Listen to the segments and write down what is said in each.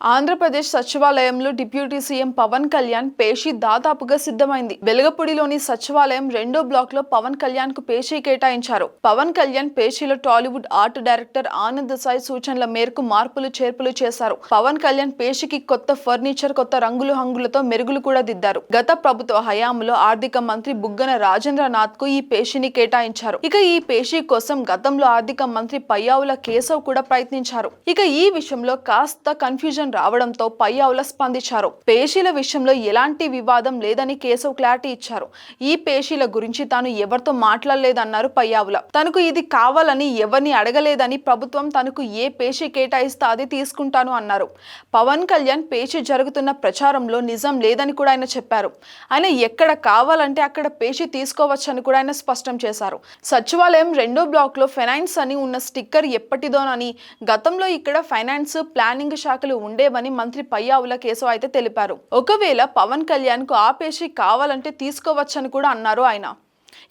ఆంధ్రప్రదేశ్ సచివాలయంలో deputy CM Pawan Kalyan పేషీ దాదాపుగా సిద్ధమైంది. వెలగపూడిలోని సచివాలయం రెండో బ్లాక్లో పవన్ కళ్యాణ్కు పేషీ కేటాయించారు. Pawan Kalyan పేషీలో Tollywood art director Anand Sai సూచనల మేరకు మార్పులు చేర్పులు చేశారు. పవన్ కళ్యాణ్ పేషీకి కొత్త ఫర్నిచర్ కొత్త రంగులు హంగులతో మెరుగులు కూడా దిద్దారు. గత ప్రభుత్వ హయాంలో ఆర్థిక మంత్రి బుగ్గన రాజేంద్రనాథ్కు ఈ పేషీని కేటాయించారు. ఇక ఈ పేషీ కోసం గతంలో ఆర్థిక మంత్రి పయ్యావుల కేశవ్ కూడా ప్రయత్నించారు. ఇక ఈ విషయంలో కాస్త కన్ఫ్యూజన్ రావడంతో పై ఆవుల స్పందించారు. పేషీల విషయంలో ఎలాంటి వివాదం లేదని కేశవ్ క్లారిటీ ఇచ్చారు. ఈ పేషీల గురించి తాను ఎవరితో మాట్లాడలేదన్నారు పయ్యావుల తనకు ఇది కావాలని ఎవరిని అడగలేదని ప్రభుత్వం తనకు ఏ పేషీ కేటాయిస్తా అది తీసుకుంటాను అన్నారు. పవన్ కళ్యాణ్ పేషీ జరుగుతున్న ప్రచారంలో నిజం లేదని కూడా ఆయన చెప్పారు. ఆయన ఎక్కడ కావాలంటే అక్కడ పేషీ తీసుకోవచ్చని కూడా ఆయన స్పష్టం చేశారు. సచివాలయం రెండో బ్లాక్లో ఫైనాన్స్ అని ఉన్న స్టిక్కర్ ఎప్పటిదోనని గతంలో ఇక్కడ ఫైనాన్స్ ప్లానింగ్ శాఖలు ఉండేవని మంత్రి పయ్యావుల కేశవ అయితే తెలిపారు. ఒకవేళ పవన్ కళ్యాణ్కు ఆపేసి కావాలంటే తీసుకోవచ్చని కూడా అన్నారు ఆయన.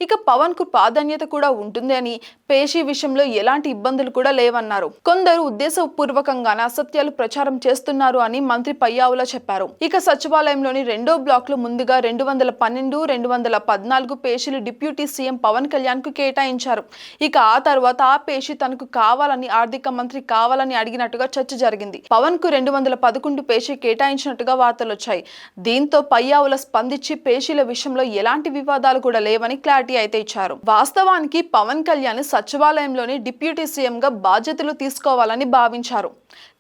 ఇక పవన్కు ప్రాధాన్యత కూడా ఉంటుంది అని పేషీ విషయంలో ఎలాంటి ఇబ్బందులు కూడా లేవన్నారు. కొందరు ఉద్దేశపూర్వకంగానే అసత్యాలు ప్రచారం చేస్తున్నారు అని మంత్రి పయ్యావుల చెప్పారు. ఇక సచివాలయంలోని రెండో బ్లాక్లో ముందుగా రెండు వందల పన్నెండు రెండు వందల పద్నాలుగు పేషీలు డిప్యూటీ సీఎం పవన్ కళ్యాణ్కు కేటాయించారు. ఇక ఆ తర్వాత ఆ పేషీ తనకు కావాలని ఆర్థిక మంత్రి కావాలని అడిగినట్టుగా చర్చ జరిగింది. పవన్కు రెండు వందల పదకొండు పేషీ కేటాయించినట్టుగా వార్తలు వచ్చాయి దీంతో పయ్యావుల స్పందించి పేషీల విషయంలో ఎలాంటి వివాదాలు కూడా లేవని క్లారిటీ అయితే ఇచ్చారు. వాస్తవానికి పవన్ కళ్యాణ్ సచివాలయంలోని డిప్యూటీ సీఎం గా బాధ్యతలు తీసుకోవాలని భావించారు.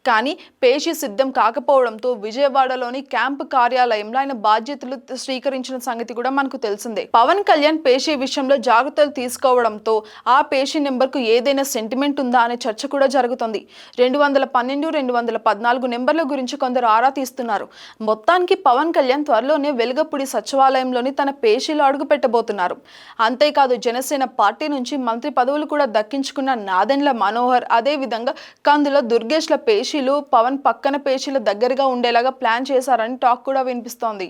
కానీ పేషీ సిద్ధం కాకపోవడంతో విజయవాడలోని క్యాంపు కార్యాలయంలో ఆయన బాధ్యతలు స్వీకరించిన సంగతి కూడా మనకు తెలిసిందే. పవన్ కళ్యాణ్ పేషీ విషయంలో జాగ్రత్తలు తీసుకోవడంతో ఆ పేషీ నెంబర్కు ఏదైనా సెంటిమెంట్ ఉందా అనే చర్చ కూడా జరుగుతుంది. రెండు వందల పన్నెండు రెండు వందల పద్నాలుగు నెంబర్ల గురించి కొందరు ఆరా తీస్తున్నారు. మొత్తానికి పవన్ కళ్యాణ్ త్వరలోనే వెలుగపూడి సచివాలయంలోని తన పేషీలో అడుగు పెట్టబోతున్నారు అంతేకాదు జనసేన పార్టీ నుంచి మంత్రి పదవులు కూడా దక్కించుకున్న నాదెండ్ల మనోహర్ అదే విధంగా కందుల దుర్గేష్ల పేచీలు పవన్ పక్కన పేషీల దగ్గరగా ఉండేలాగా ప్లాన్ చేశారని టాక్ కూడా వినిపిస్తోంది.